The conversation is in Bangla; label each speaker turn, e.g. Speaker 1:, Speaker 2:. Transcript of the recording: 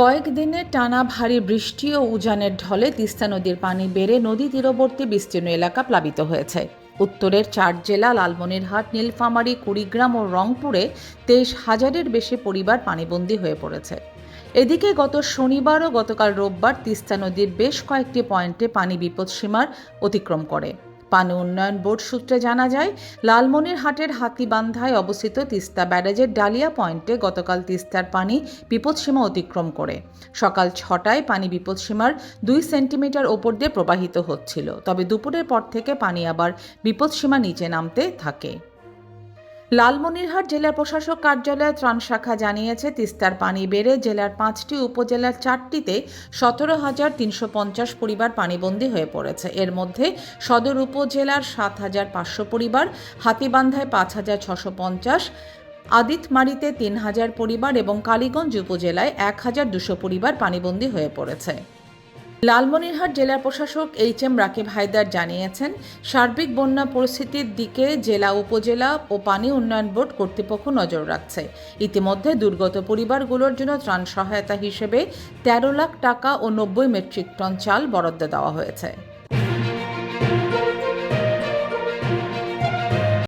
Speaker 1: কয়েকদিনের টানা ভারী বৃষ্টি ও উজানের ঢলে তিস্তা নদীর পানি বেড়ে নদী তীরবর্তী বিস্তীর্ণ এলাকা প্লাবিত হয়েছে। উত্তরের চার জেলা লালমনিরহাট, নীলফামারী, কুড়িগ্রাম ও রংপুরে তেইশ হাজারের বেশি পরিবার পানিবন্দী হয়ে পড়েছে। এদিকে গত শনিবার ও গতকাল রোববার তিস্তা নদীর বেশ কয়েকটি পয়েন্টে পানি বিপদসীমার অতিক্রম করে। পানি উন্নয়ন বোর্ড সূত্রে জানা যায়, লালমনিরহাটের হাতিবান্ধায় অবস্থিত তিস্তা ব্যারেজের ডালিয়া পয়েন্টে গতকাল তিস্তার পানি বিপদসীমা অতিক্রম করে। সকাল ছটায় পানি বিপদসীমার দুই সেন্টিমিটার ওপর দিয়ে প্রবাহিত হচ্ছিল, তবে দুপুরের পর থেকে পানি আবার বিপদসীমা নিচে নামতে থাকে। লালমনিরহাট জেলা প্রশাসক কার্যালয়ের ত্রাণ শাখা জানিয়েছে, তিস্তার পানি বেড়ে জেলার পাঁচটি উপজেলার চারটিতে সতেরো হাজার তিনশো পঞ্চাশ পরিবার পানিবন্দী হয়ে পড়েছে। এর মধ্যে সদর উপজেলার সাত হাজার পাঁচশো পরিবার, হাতিবান্ধায় পাঁচ হাজার ছশো পঞ্চাশ, আদিতমারিতে তিন হাজার পরিবার এবং কালীগঞ্জ উপজেলায় এক হাজার দুশো পরিবার পানিবন্দী হয়ে পড়েছে। লালমনিরহাট জেলা প্রশাসক এইচ এম রাকিব হায়দার জানিয়েছেন, সার্বিক বন্যা পরিস্থিতির দিকে জেলা উপজেলা ও পানি উন্নয়ন বোর্ড কর্তৃপক্ষ নজর রাখছে। ইতিমধ্যে দুর্গত পরিবারগুলোর জন্য ত্রাণ সহায়তা হিসেবে তেরো লাখ টাকা ও নব্বই মেট্রিক টন চাল বরাদ্দ দেওয়া হয়েছে।